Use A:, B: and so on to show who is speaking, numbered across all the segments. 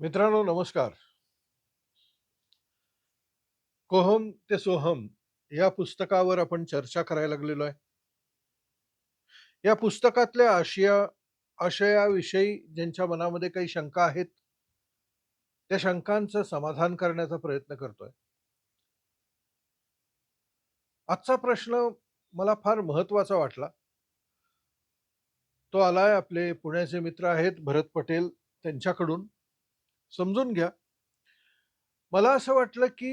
A: मित्रांनो नमस्कार. कोहम ते सोहम या पुस्तकावर आपण चर्चा करायला लागलेलो आहे. या पुस्तकातल्या आशया आशयाविषयी ज्यांच्या मनामध्ये काही शंका आहेत त्या शंकांचं समाधान करण्याचा प्रयत्न करतोय. आजचा प्रश्न मला फार महत्त्वाचा वाटला. तो आलाय आपले पुण्याचे मित्र आहेत भरत पटेल त्यांच्याकडून. समजून घ्या. मला असं वाटलं की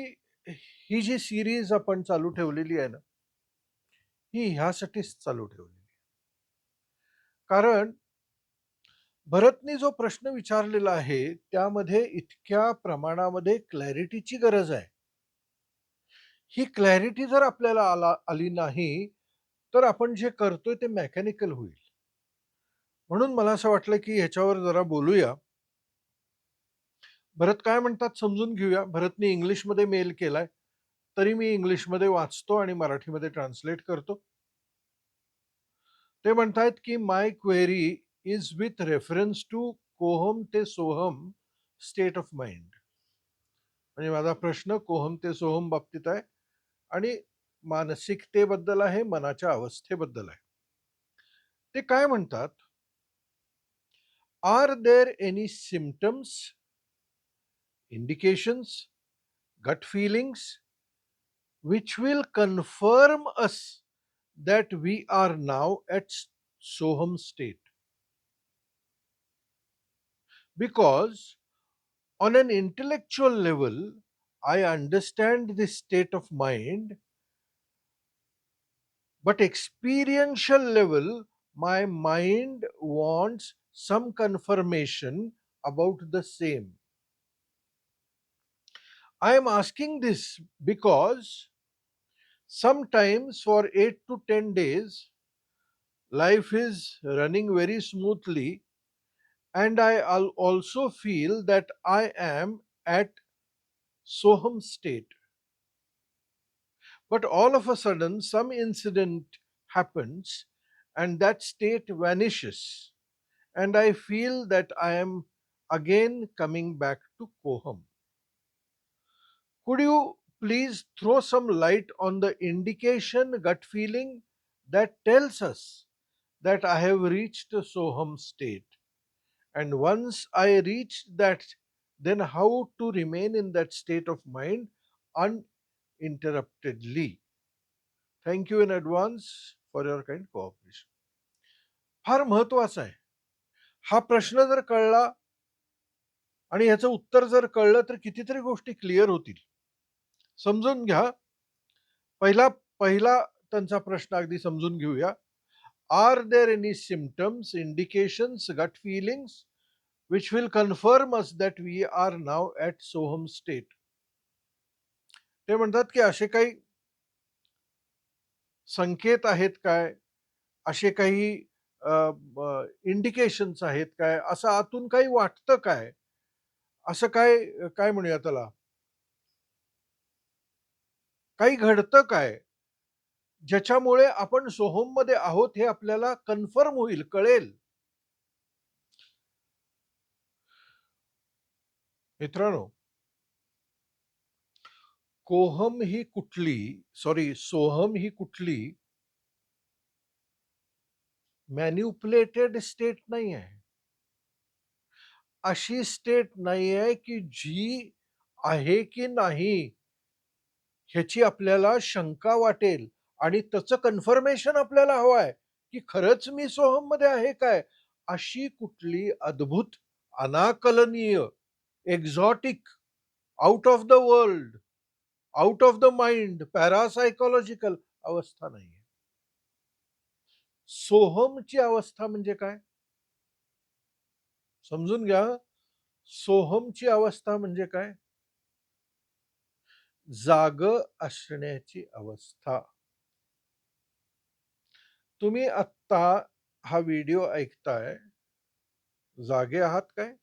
A: ही जी सिरीज आपण चालू ठेवलेली आहे ना ही ह्यासाठीच चालू ठेवलेली आहे. कारण भरतने जो प्रश्न विचारलेला आहे त्यामध्ये इतक्या प्रमाणामध्ये क्लॅरिटीची गरज आहे. ही क्लॅरिटी जर आपल्याला आला आली नाही तर आपण जे करतोय ते मेकॅनिकल होईल. म्हणून मला असं वाटलं की ह्याच्यावर जरा बोलूया. भरत काय म्हणतात समजून घेऊया. भरतने इंग्लिशमध्ये मेल केलाय. तरी मी इंग्लिशमध्ये वाचतो आणि मराठीमध्ये ट्रान्सलेट करतो. ते म्हणतायत की my query is with reference to कोहम ते सोहम स्टेट ऑफ माइंड म्हणजे माझा प्रश्न कोहम ते सोहम बाबतीत आहे आणि मानसिकतेबद्दल आहे मनाच्या अवस्थेबद्दल आहे. ते काय म्हणतात? Are there any symptoms indications, gut feelings, which will confirm us that we are now at Soham state. Because on an intellectual level, I understand this state of mind, but experiential level, my mind wants some confirmation about the same. I am asking this because sometimes for 8 to 10 days, life is running very smoothly, and I al- also feel that I am at Soham state. But all of a sudden, some incident happens, and that state vanishes, and I feel that I am again coming back to Koham. Could you please throw some light on the indication, gut feeling that tells us that I have reached a Soham state? And once I reach that, then how to remain in that state of mind uninterruptedly? Thank you in advance for your kind cooperation. फार महत्वाचा आहे हा प्रश्न जर कळला आणि ह्याचं उत्तर जर कळलं तर कितीतरी गोष्टी क्लिअर होतील समजून घ्या. पहिला पहिला त्यांचा प्रश्न अगदी समजून घेऊया. Are there any symptoms indications gut feelings which will confirm us that we are now at Soham state ते म्हणतात की असे काही संकेत आहेत काय? असे काही इंडिकेशन्स आहेत काय? असं आतून काही वाटतं काय? असं काय काय म्हणूया त्याला? काही घडतं काय? ज्याच्यामुळे आपण सोहममध्ये आहोत हे आपल्याला कन्फर्म होईल कळेल. मित्रांनो कोहम ही कुठली सॉरी सोहम ही कुठली मॅन्युप्युलेटेड स्टेट नाही आहे. अशी स्टेट नाही आहे की जी आहे की नाही. ह्याची आपल्याला शंका वाटेल आणि त्याचं कन्फर्मेशन आपल्याला हवं आहे की खरंच मी सोहममध्ये आहे काय? अशी कुठली अद्भुत अनाकलनीय exotic out of the world out of the mind parapsychological अवस्था नाही सोहमची अवस्था म्हणजे काय? समजून घ्या. सोहमची अवस्था म्हणजे काय? जाग असण्याची अवस्था. तुम्ही आत्ता हा व्हिडिओ ऐकताय. जागे आहात काय?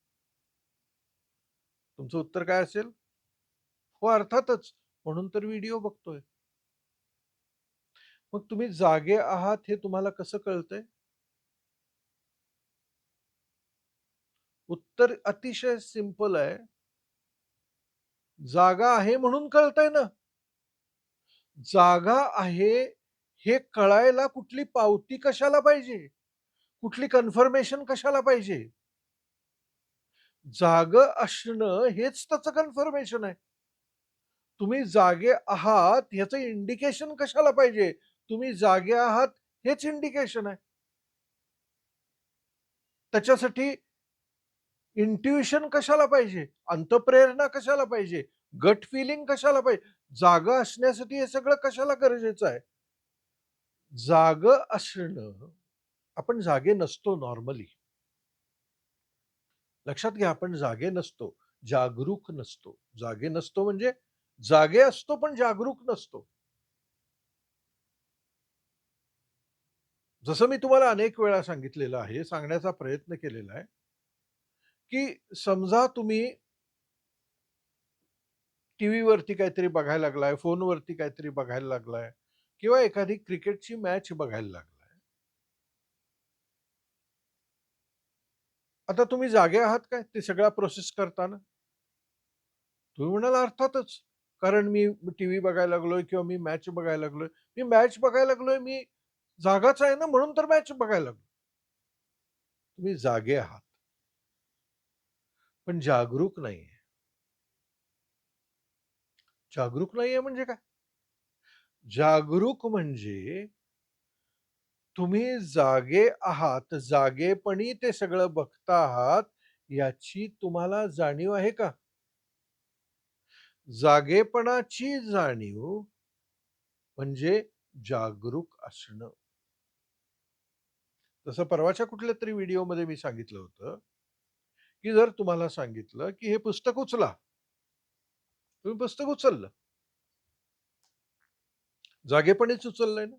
A: तुमचं उत्तर काय असेल? हो अर्थातच. म्हणून तर व्हिडिओ बघतोय. मग तुम्ही जागे आहात हे तुम्हाला कसं कळतंय? उत्तर अतिशय सिंपल आहे. जागा आहे म्हणून कळतंय ना. जागा आहे हे कळायला कुठली पावती कशाला पाहिजे? कुठली कन्फर्मेशन कशाला पाहिजे? जाग असणं हेच त्याचं कन्फर्मेशन आहे. तुम्ही जागे आहात ह्याचं इंडिकेशन कशाला पाहिजे? तुम्ही जागे आहात हेच इंडिकेशन आहे. त्याच्यासाठी इंट्युशन कशाला पाहिजे? अंतप्रेरणा कशाला पाहिजे? गट फिलिंग कशाला पाहिजे? जागा असण्यासाठी हे सगळं कशाला गरजेचं आहे? जाग असणं आपण जागे नसतो नॉर्मली. लक्षात घ्या आपण जागे नसतो. जागरूक नसतो. जागे नसतो म्हणजे जागे असतो पण जागरूक नसतो. जसं मी तुम्हाला अनेक वेळा सांगितलेलं आहे, सांगण्याचा प्रयत्न केलेला आहे, की समजा तुम्ही टीव्हीवरती काहीतरी बघायला लागलाय, फोनवरती काहीतरी बघायला लागलाय किंवा एखादी क्रिकेटची मॅच बघायला लागलाय. आता तुम्ही जागे आहात काय ते प्रोसेस करताना? तुम्ही म्हणाल अर्थातच. कारण मी टीव्ही बघायला लागलोय किंवा मी मॅच बघायला लागलोय. मी मॅच बघायला लागलोय, मी जागाच आहे ना म्हणून तर मॅच बघायला लागलो. तुम्ही जागे आहात. पण जागरूक नाहीये. जागरूक नाहीये म्हणजे काय? जागरूक म्हणजे तुम्ही जागे आहात, जागेपणी ते सगळं बघता आहात, याची तुम्हाला जाणीव आहे का? जागेपणाची जाणीव म्हणजे जागरूक असणं. तसं परवाच्या कुठल्या तरी व्हिडिओमध्ये मी सांगितलं होतं, की जर तुम्हाला सांगितलं, की हे पुस्तक उचला. तुम्ही पुस्तक उचललं. जागेपणीच उचललंय ना.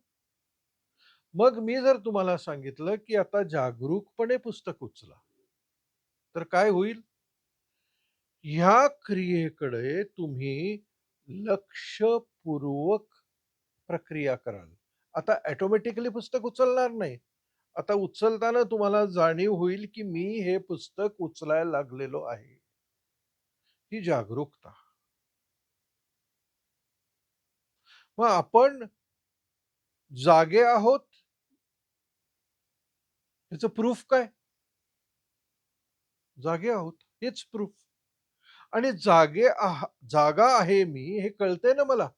A: मग मी जर तुम्हाला सांगितलं, की आता जागरूकपणे पुस्तक उचला. तर काय होईल? ह्या क्रियेकडे तुम्ही लक्षपूर्वक प्रक्रिया कराल. आता ॲटोमॅटिकली पुस्तक उचलणार नाही. आता उचलताना तुम्हाला जाणीव होईल, की मी हे पुस्तक उचलायला लागलेलो आहे. ही जागरूकता. मग आपण जागे आहोत याच प्रूफ काय? जागे आहोत हेच प्रूफ. आणि जागे आहा जागा आहे मी हे कळते ना मला.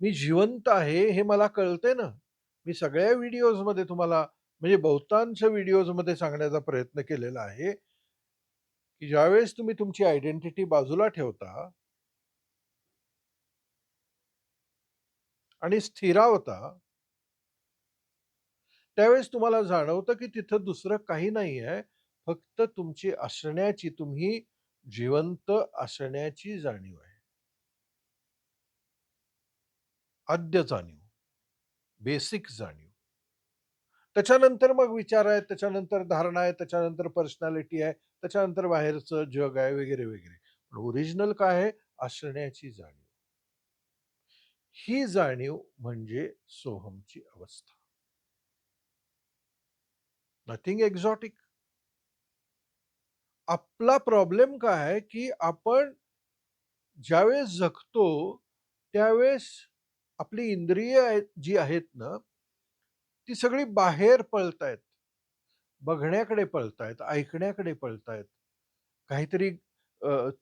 A: मी जिवंत आहे हे मला कळते ना. मी सगळ्या व्हिडिओजमध्ये तुम्हाला म्हणजे बहुतांश व्हिडिओजमध्ये सांगण्याचा प्रयत्न केलेला आहे, की ज्यावेळेस तुम्ही तुमची आयडेंटिटी बाजूला ठेवता आणि स्थिरावता त्यावेळेस तुम्हाला जाणवतं, की तिथं दुसरं काही नाही आहे फक्त तुमची असण्याची, तुम्ही जिवंत असण्याची जाणीव आहे. आद्य जाणीव. बेसिक जाणीव. त्याच्यानंतर मग विचार आहेत, त्याच्यानंतर धारणा आहे, त्याच्यानंतर पर्सनॅलिटी आहे, त्याच्यानंतर बाहेरचं जग आहे वगैरे, वगैरे. पण ओरिजिनल काय आहे? असण्याची जाणीव. ही जाणीव म्हणजे सोहमची अवस्था. Nothing exotic. आपला प्रॉब्लेम काय आहे, की आपण ज्यावेळेस जगतो, त्यावेळेस आपली इंद्रिय आहेत जी आहेत ना, ती सगळी बाहेर पळतायत. बघण्याकडे पळतायत, ऐकण्याकडे पळतायत. काहीतरी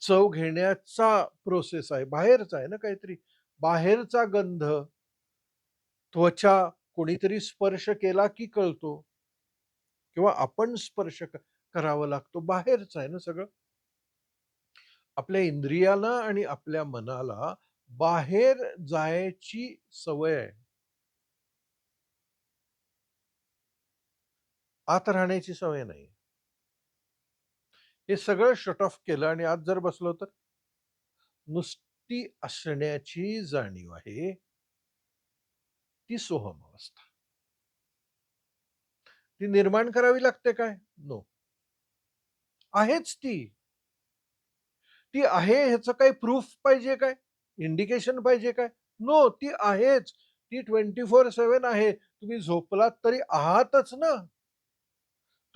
A: चव घेण्याचा प्रोसेस आहे. बाहेरचा आहे ना काहीतरी. बाहेरचा गंध त्वचा कोणीतरी स्पर्श केला की कळतो. किंवा आपण स्पर्श करावा लागतो. बाहेरचा आहे ना सगळं. आपल्या इंद्रियाला आणि आपल्या मनाला बाहेर जायची सवय आहे. आत राहण्याची सवय नाही. हे सगळं शट ऑफ केलं आणि आत जर बसलो तर? नुसती असण्याची जाणीव आहे. ती सोहम अवस्था. ती निर्माण करावी लागते काय? नो. आहेच ती. ती आहे ह्याचं काही प्रूफ पाहिजे काय? इंडिकेशन पाहिजे काय? नो, ती आहेच. ती 24/7 आहे. तुम्ही झोपलात तरी आहातच ना.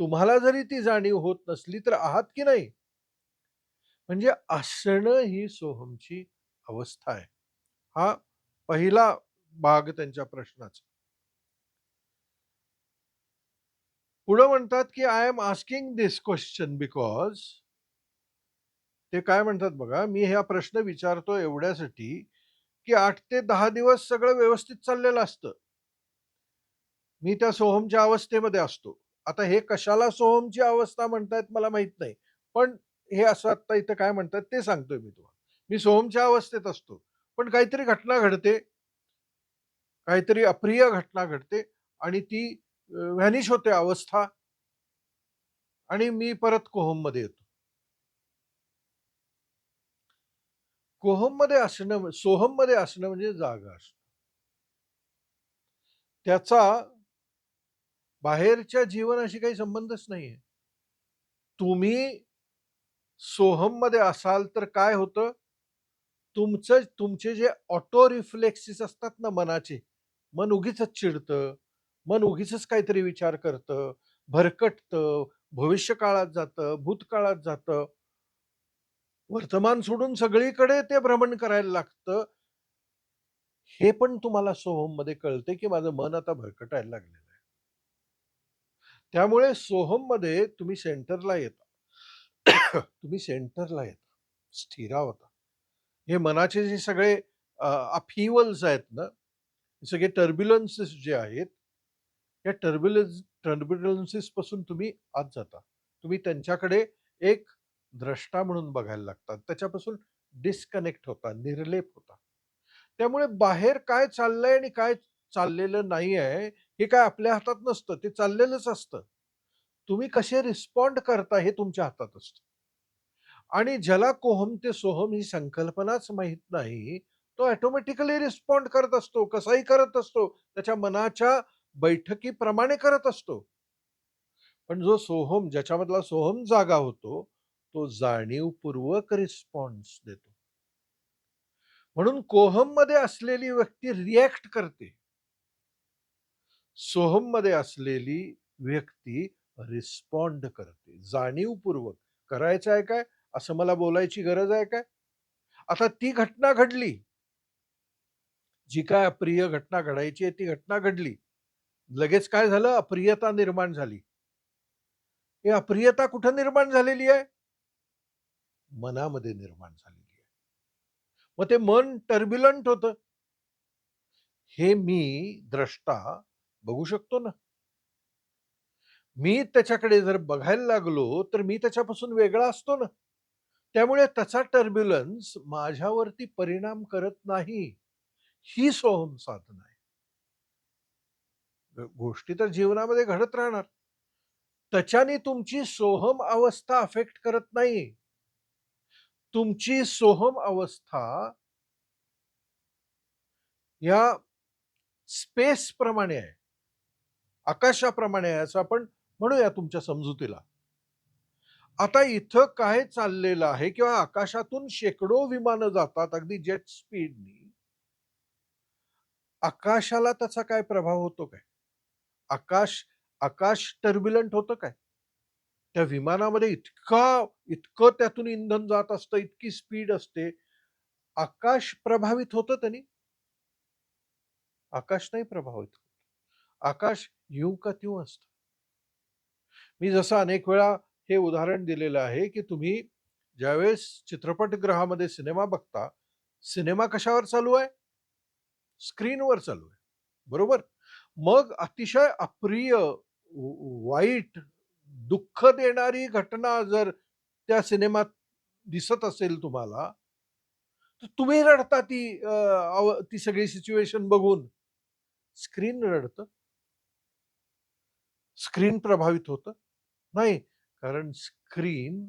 A: तुम्हाला जरी ती जाणीव होत नसली तर आहात की नाही म्हणजे असणं ही सोहमची अवस्था आहे हा पहिला भाग त्यांच्या प्रश्नाचा पुढे म्हणतात की I am asking this question because ते काय म्हणतात बघा मी हा प्रश्न विचारतो एवढ्यासाठी की आठ ते दहा दिवस सगळं व्यवस्थित चाललेलं असतं. मी त्या सोहमच्या अवस्थेमध्ये असतो. आता हे कशाला सोहमची अवस्था म्हणतायत मला माहीत नाही पण हे असं आता इथं काय म्हणतात ते सांगतोय मी तुम्हाला. मी सोहमच्या अवस्थेत असतो पण काहीतरी घटना घडते. काहीतरी अप्रिय घटना घडते आणि ती व्हॅनिश होते अवस्था. आणि मी परत कोहममध्ये येतो. कोहममध्ये असणं सोहममध्ये असणं म्हणजे जागा असणं. त्याचा बाहेरच्या जीवनाशी काही संबंधच नाहीये. तुम्ही सोहममध्ये असाल तर काय होतं? तुमचं तुमचे जे ऑटो रिफ्लेक्सिस असतात ना मनाचे मन उगीच चिडतं मन उगीच काहीतरी विचार करतं भरकटतं भविष्य काळात जातं भूतकाळात जातं. वर्तमान सोडून सगळीकडे ते भ्रमण करायला लागतं. हे पण तुम्हाला सोहममध्ये कळते की माझं मन आता भरकटायला लागलेलं आहे. त्यामुळे सोहममध्ये तुम्ही सेंटरला येता. तुम्ही सेंटरला येता. स्थिरावता हे मनाचे जे सगळे अफिवल्स आहेत ना सगळे टर्ब्युलन्सेस जे आहेत या टर्ब्युलन्स टर्ब्युलन्सेस पासून तुम्ही आत जाता. तुम्ही त्यांच्याकडे एक द्रष्टा म्हणून बघायला लागतात. त्याच्यापासून डिस्कनेक्ट होता निर्लेप होता. त्यामुळे बाहेर काय चाललंय आणि काय चाललेलं नाही आहे हे काय आपल्या हातात नसतं ते चाललेलंच असतं. तुम्ही कसे रिस्पॉन्ड करता हे तुमच्या हातात असतं. आणि ज्याला कोहम ते सोहम ही संकल्पनाच माहीत नाही तो ऑटोमॅटिकली रिस्पॉन्ड करत असतो कसाही करत असतो त्याच्या मनाच्या बैठकीप्रमाणे करत असतो. पण जो सोहम ज्याच्यामधला सोहम जागा होतो तो जाणीवपूर्वक रिस्पॉन्स देतो. म्हणून कोहममध्ये असलेली व्यक्ती रिॲक्ट करते. सोहममध्ये असलेली व्यक्ती रिस्पॉन्ड करते. जाणीवपूर्वक. करायचं आहे काय? असं मला बोलायची गरज आहे काय? आता ती घटना घडली. जी काय अप्रिय घटना घडायची आहे ती घटना घडली. लगेच काय झालं? अप्रियता निर्माण झाली. ही अप्रियता कुठं निर्माण झालेली आहे? मनामध्ये निर्माण झालेली आहे. मग ते मन टर्ब्युलंट होत. हे मी द्रष्टा बघू शकतो ना. मी त्याच्याकडे जर बघायला लागलो तर मी त्याच्यापासून वेगळा असतो ना. त्यामुळे त्याचा टर्ब्युलन्स माझ्यावरती परिणाम करत नाही. ही सोहम साधना आहे. गोष्टी तर जीवनामध्ये घडत राहणार. त्याच्याने तुमची सोहम अवस्था अफेक्ट करत नाही. तुमची सोहम अवस्था या स्पेस प्रमाणे आहे. आकाशाप्रमाणे आहे असं आपण म्हणूया तुमच्या समजुतीला. आता इथं काय चाललेलं आहे किंवा आकाशातून शेकडो विमानं जातात अगदी जेट स्पीडनी आकाशाला त्याचा काय प्रभाव होतो काय? आकाश आकाश टर्ब्युलंट होतं काय? त्या विमानामध्ये इतका इतकं त्यातून इंधन जात असतं इतकी स्पीड असते. आकाश प्रभावित होतं त्यांनी. आकाश नाही प्रभावित होत. आकाश येऊ का त्यूं असत. मी जसं अनेक वेळा हे उदाहरण दिलेलं आहे की तुम्ही ज्यावेळेस चित्रपटगृहामध्ये सिनेमा बघता सिनेमा कशावर चालू आहे? स्क्रीनवर चालू आहे. बरोबर? मग अतिशय अप्रिय वाईट दुःख देणारी घटना जर त्या सिनेमात दिसत असेल तुम्हाला तर तुम्ही रडता ती ती सगळी सिच्युएशन बघून. स्क्रीन रडत. स्क्रीन प्रभावित होत. नाही कारण स्क्रीन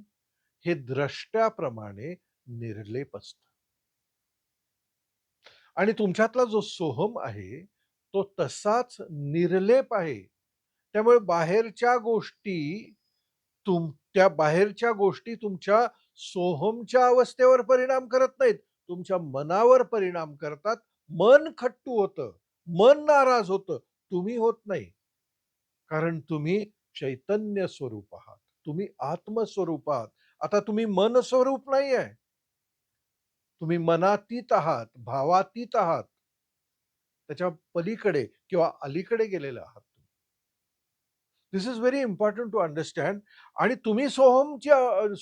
A: हे द्रष्ट्याप्रमाणे निर्लेप असत. आणि तुमच्यातला जो सोहम आहे तो तसाच निर्लेप आहे. त्यामुळे बाहेरच्या गोष्टी तुम त्या बाहेरच्या गोष्टी तुमच्या सोहमच्या अवस्थेवर परिणाम करत नाहीत. तुमच्या मनावर परिणाम करतात. मन खट्टू होतं. मन नाराज होतं. तुम्ही होत नाही. कारण तुम्ही चैतन्य स्वरूप आहात. तुम्ही आत्मस्वरूप आहात. आता तुम्ही मन स्वरूप नाही आहे. तुम्ही मनातीत आहात. भावातीत आहात. त्याच्या पलीकडे किंवा अलीकडे गेलेले आहात. This is very important to understand आणि तुम्ही सोहमची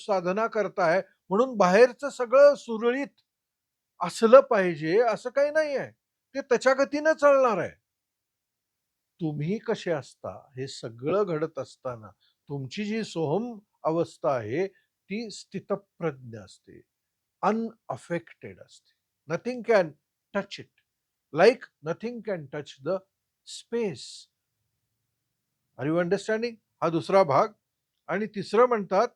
A: साधना करताय म्हणून बाहेरचं सगळं सुरळीत असलं पाहिजे असं काही नाही आहे ते त्याच्या गतीनं चालणार आहे. तुम्ही कसे असता हे सगळं घडत असताना तुमची जी सोहम अवस्था आहे ती स्थितप्रज्ञ असते. अनअफेक्टेड असते. Nothing can touch it like nothing can touch the space are you understanding हा दुसरा भाग. आणि तिसरं म्हणतात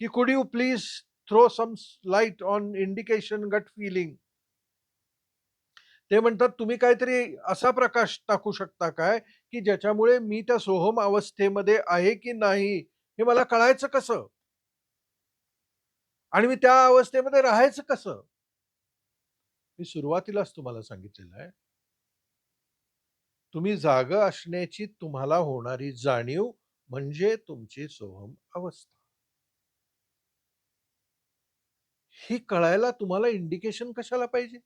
A: की could you please throw some light on indication gut feeling ते म्हणतात तुम्ही काहीतरी असा प्रकाश टाकू शकता काय की ज्याच्यामुळे मी त्या सोहम अवस्थेमध्ये आहे की नाही हे मला कळायचं कसं? आणि मी त्या अवस्थेमध्ये राहायचं कसं? मी सुरुवातीलाच तुम्हाला सांगितलेलं आहे. तुम्ही जाग असण्याची तुम्हाला होणारी जाणीव म्हणजे तुमची सोहम अवस्था. ही कळायला तुम्हाला इंडिकेशन कशाला पाहिजे?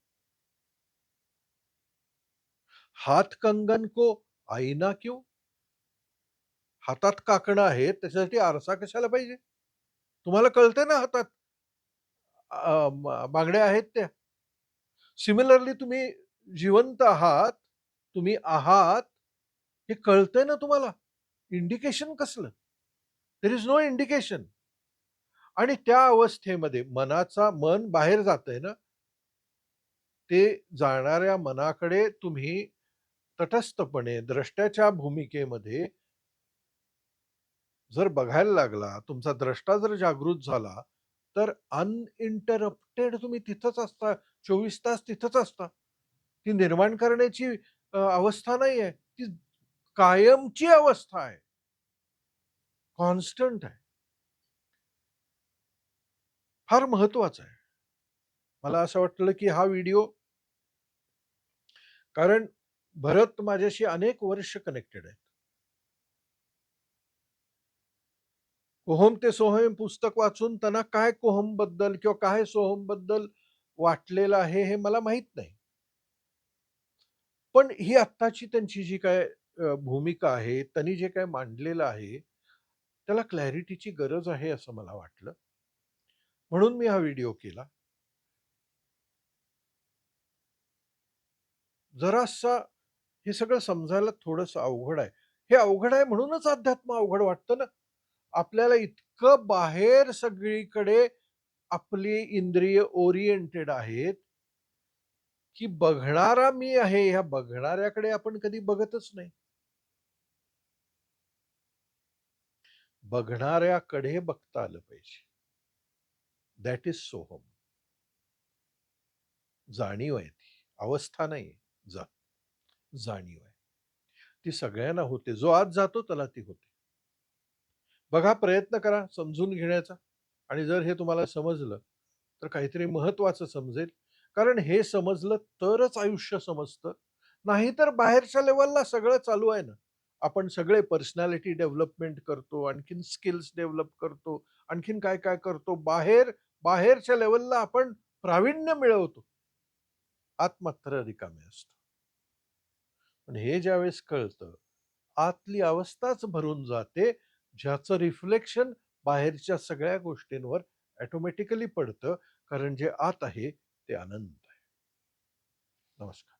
A: हात कंगन को आईना क्यों? हातात काकणं आहे त्याच्यासाठी आरसा कशाला पाहिजे? तुम्हाला कळते ना हातात? बांगड्या आहेत त्या. सिमिलरली तुम्ही जिवंत आहात तुम्ही आहात हे कळतंय ना तुम्हाला? इंडिकेशन कसलं? देर इज नो इंडिकेशन आणि त्या अवस्थेमध्ये मनाचा मन बाहेर जातंय ना? ते जाणाऱ्या मनाकडे तुम्ही तटस्थपणे द्रष्ट्याच्या भूमिकेमध्ये जर बघायला लागला तुमचा द्रष्टा जर जागृत झाला तर अनइंटरप्टेड तुम्ही तिथंच असता चोवीस तास तिथंच असता. ती निर्माण करण्याची अवस्था नाही आहे. ती कायमची अवस्था आहे. कॉन्स्टंट आहे. फार महत्वाचं आहे. मला असं वाटलं की हा व्हिडिओ कारण भरत माझ्याशी अनेक वर्ष कनेक्टेड आहेत. कोहम ते सोहम पुस्तक वाचून त्यांना काय कोहमबद्दल किंवा काय सोहमबद्दल वाटलेलं आहे हे मला माहीत नाही. पण ही आत्ताची त्यांची जी काय अ, भूमिका आहे त्यांनी जे काय मांडलेलं आहे त्याला क्लॅरिटीची गरज आहे असं मला वाटलं. म्हणून मी हा व्हिडिओ केला. जरासा हे सगळं समजायला थोडस अवघड आहे. हे अवघड आहे म्हणूनच अध्यात्म अवघड वाटतं ना. आपल्याला इतकं बाहेर सगळीकडे आपली इंद्रिय ओरिएंटेड आहेत की बघणारा मी आहे ह्या बघणाऱ्याकडे आपण कधी बघतच नाही. बघणाऱ्याकडे बघता आलं पाहिजे. दॅट इज सोहम जाणीव आहे ती. अवस्था नाही जा. जाणीव आहे. ती सगळ्यांना होते. जो आज जातो त्याला ती होते. बघा प्रयत्न करा समजून घेण्याचा. आणि जर हे तुम्हाला समजलं तर काहीतरी महत्वाचं समजेल. कारण हे समजलं तरच आयुष्य समजतं. नाहीतर बाहेरच्या लेवलला सगळं चालू आहे ना. आपण सगळे पर्सनॅलिटी डेव्हलपमेंट करतो आणखीन स्किल्स डेव्हलप करतो आणखीन काय काय करतो बाहेर बाहेरच्या लेवलला आपण प्रावीण्य मिळवतो. आत मात्र रिकामे असतो. पण हे ज्यावेळेस कळतं आतली अवस्थाच भरून जाते ज्याचं रिफ्लेक्शन बाहेरच्या सगळ्या गोष्टींवर ॲटोमॅटिकली पडतं. कारण जे आत आहे ते आनंद आहे. नमस्कार.